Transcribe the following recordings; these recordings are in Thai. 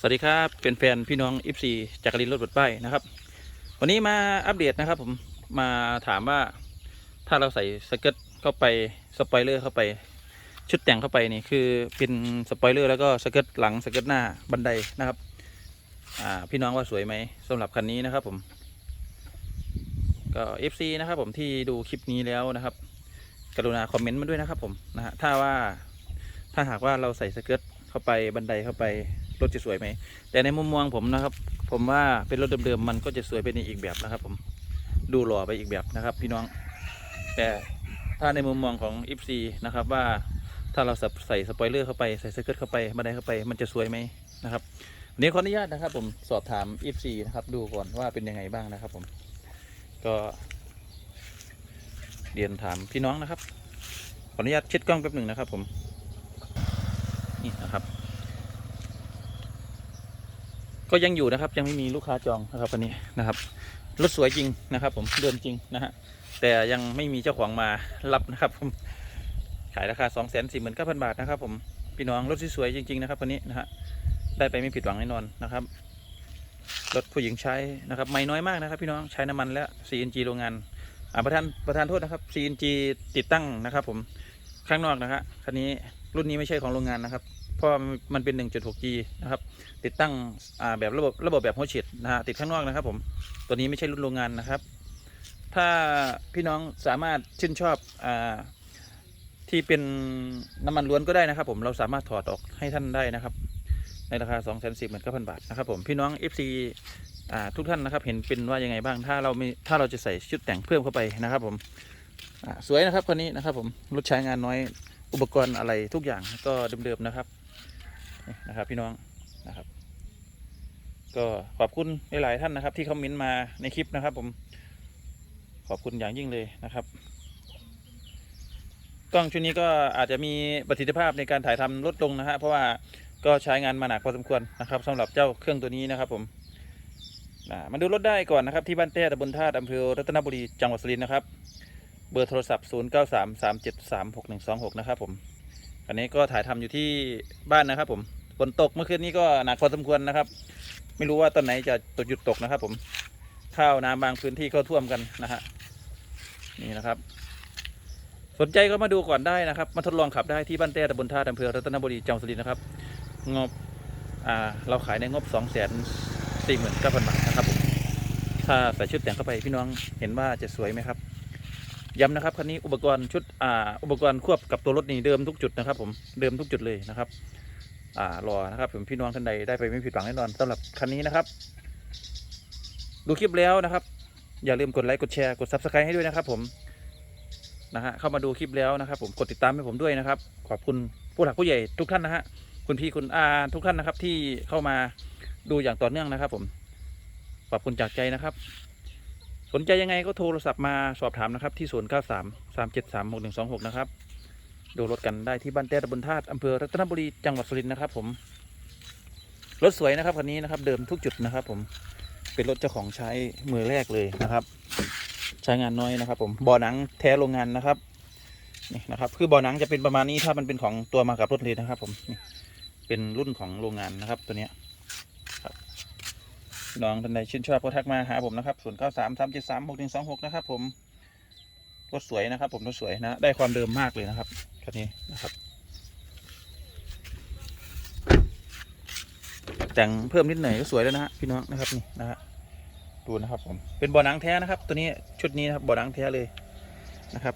สวัสดีครับเป็นแฟนพี่น้องอิฟซีจักรินรถบดป้ายนะครับ วันนี้มาอัปเดตนะครับผมมาถามว่าถ้าเราใส่สเกิร์ตเข้าไปสปอยเลอร์เข้าไป ชุดแต่งเข้าไปนี่คือเป็นสปอยเลอร์แล้วก็สเกิร์ตหลังสเกิร์ตหน้าบันไดนะครับอ่าพี่น้องว่าสวยไหมสำหรับคันนี้นะครับผมก็ FC นะครับผมที่ดูคลิปนี้แล้วนะครับ กรุณาคอมเมนต์มาด้วยนะครับผมนะฮะถ้าว่าถ้าหากว่าเราใส่สเกิร์ตเข้าไปบันไดเข้าไป รถจะสวยไหม แต่ในมุมมองผมนะครับ ผมว่าเป็นรถเดิมๆมันก็จะสวยไปในอีกแบบนะครับ ผมดูหล่อไปอีกแบบนะครับ พี่น้อง แต่ถ้าในมุมมองของ f ีนะครับว่าถ้าเราใส่สปอยเลอร์เข้าไปใส่สเกิร์ตเข้าไปบันไดเข้าไปมันจะสวยไหมนะครับวันนี้ขออนุญาตนะครับ ผมสอบถาม f ีนะครับดูก่อนว่าเป็นยังไงบ้างนะครับ ผมก็เรียนถามพี่น้องนะครับ ขออนุญาตเช็ดกล้องแป๊บหนึ่งนะครับ ผมนี่นะครับ ก็ยังอยู่นะครับยังไม่มีลูกค้าจองนะครับวันนี้นะครับรถสวยจริงนะครับ ผมเดินจริงนะฮะแต่ยังไม่มีเจ้าของมารับนะครับผมขายราคา 2 4 9 0 0 0 บาทนะครับผมพี่น้องรถสวยๆจริงๆนะครับวันนี้นะฮะได้ไปไม่ผิดหวังแน่นอนนะครับรถผู้หญิงใช้นะครับไม่น้อยมากนะครับ พี่น้องใช้น้ำมันและ CNG โรงงานอ่าประธานประธานโทษนะครับ CNG ติดตั้งนะครับ ผมข้างนอกนะฮะคันนี้รุ่นนี้ไม่ใช่ของโรงงานนะครับ เพราะมันเป็น 1.6G นะครับ ติดตั้งแบบระบบระบบแบบหัวฉีดนะฮะติดข้างนอกนะครับผมตัวนี้ไม่ใช่รุ่นโรงงานนะครับ ถ้าพี่น้องสามารถชื่นชอบอที่เป็นน้ำมันล้วนก็ได้นะครับ ผมเราสามารถถอดออกให้ท่านได้นะครับ ในราคา2 1 0 0 0 0 บาทนะครับผมพี่น้อง FC อทุกท่านนะครับเห็นเป็นว่ายังไงบ้างถ้าเรามีถ้าเราจะใส่ชุดแต่งเพิ่มเข้าไปนะครับ ผมสวยนะครับคันนี้นะครับ ผมรถใช้งานน้อยอุปกรณ์อะไรทุกอย่างก็เดิมๆนะครับ นะครับ พี่น้องนะครับ ก็ขอบคุณหลายๆท่านนะครับ ที่คอมเมนต์มาในคลิปนะครับ ผมขอบคุณอย่างยิ่งเลยนะครับ กล้องชุดนี้ก็อาจจะมีประสิทธิภาพในการถ่ายทำลดลงนะฮะเพราะว่าก็ใช้งานมาหนักพอสมควรนะครับสำหรับเจ้าเครื่องตัวนี้นะครับ ผมมาดูรถได้ก่อนนะครับ ที่บ้านแต้ตำบลธาอำเภอรัตนบุรีจังหวัดสุรินทร์นะครับเบอร์โทรศัพท์ 0 9 3 3 7 3 6 1 2 6 นะครับผม อันนี้ก็ถ่ายทำอยู่ที่บ้านนะครับผม ฝนตกเมื่อคืนนี้ก็หนักพอสมควรนะครับ ไม่รู้ว่าตอนไหนจะตกหยุดตกนะครับ ผมข้าวน้ำบางพื้นที่ก็ท่วมกันนะฮะนี่นะครับ สนใจก็มาดูก่อนได้นะครับ มาทดลองขับได้ที่บ้านแต้ตำบลท่าอำเภอรัตนบุรีจังหวัดสุรินทร์นะครับงบอ่าเราขายในงบ2 4 4 9 0 0 0บาทนะครับผมถ้าใส่ชุดแต่งเข้าไปพี่น้องเห็นว่าจะสวยไหมครับย้ำนะครับคันนี้อุปกรณ์ชุดอ่าอุปกรณ์ควบกับตัวรถนี่เดิมทุกจุดนะครับ ผมเดิมทุกจุดเลยนะครับ อ่ารอนะครับผมพี่น้องท่านใดได้ไปไม่ผิดหวังแน่นอนสำหรับคันนี้นะครับ ดูคลิปแล้วนะครับ อย่าลืมกดไลค์กดแชร์กด subscribe ให้ด้วยนะครับ ผมนะฮะเข้ามาดูคลิปแล้วนะครับ ผมกดติดตามให้ผมด้วยนะครับ ขอบคุณผู้หลักผู้ใหญ่ทุกท่านนะฮะคุณพี่คุณอาทุกท่านนะครับ ที่เข้ามาดูอย่างต่อเนื่องนะครับ ผมขอบคุณจากใจนะครับ สนใจยังไงก็โทรศัพท์มาสอบถามนะครับ ที่0 9 3 3 7 3 6 1 2 6นะครับ ดูรถกันได้ที่บ้านแต้ตำบลธาตุอำเภอรัตนบุรีจังหวัดสุรินทร์นะครับ ผม รถสวยนะครับคันนี้นะครับ เดิมทุกจุดนะครับ ผมเป็นรถเจ้าของใช้มือแรกเลยนะครับ ใช้งานน้อยนะครับ ผมบ่อหนังแท้โรงงานนะครับนี่นะครับคือบ่อหนังจะเป็นประมาณนี้ถ้ามันเป็นของตัวมากับรถเลยนะครับ ผมนี่เป็นรุ่นของโรงงานนะครับ ตัวเนี้ยครับน้องท่านใดชื่นชอบก็ทักมาหาผมนะครับศูนย์เก้าสามสามเจ็ดสามหกหนึ่งสองหกนะครับ ผมรถสวยนะครับ ผมรถสวยนะ ได้ความเดิมมากเลยนะครับ คันนี้นะครับ แต่งเพิ่มนิดหน่อยก็สวยแล้วนะฮะพี่น้องนะครับนี่นะฮะดูนะครับผมเป็นบ่อหนังแท้นะครับ ตัวนี้ชุดนี้นะครับบ่อหนังแท้เลยนะครับ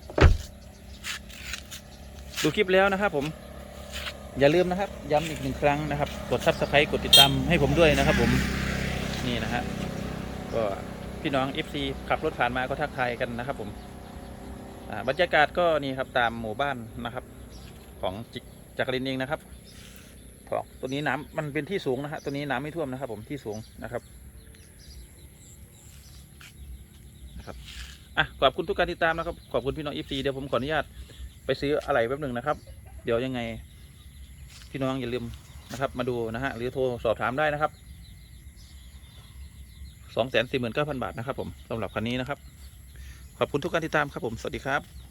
ดูคลิปแล้วนะครับ ผม อย่าลืมนะครับ ย้ำอีกหนึ่งครั้งนะครับ กดซับสไครต์กดติดตามให้ผมด้วยนะครับ ผมนี่นะฮะก็พี่น้อง FC ขับรถผ่านมาก็ทักทายกันนะครับผม บรรยากาศก็นี่ครับตามหมู่บ้านนะครับ ของจิกจักรินเองนะครับของตัวนี้น้ำมันเป็นที่สูงนะฮะตัวนี้น้ำไม่ท่วมนะครับ ผมที่สูงนะครับนะครับอะขอบคุณทุกการติดตามนะครับ ขอบคุณพี่น้องอีฟซีเดี๋ยวผมขออนุญาตไปซื้ออะไรแป๊บหนึ่งนะครับ เดี๋ยวยังไง พี่น้องอย่าลืมนะครับ มาดูนะฮะหรือโทรสอบถามได้นะครับสองแสนสี่หมื่นเก้าพันบาทนะครับ ผมสำหรับคันนี้นะครับ ขอบคุณทุกการติดตามครับผม สวัสดีครับ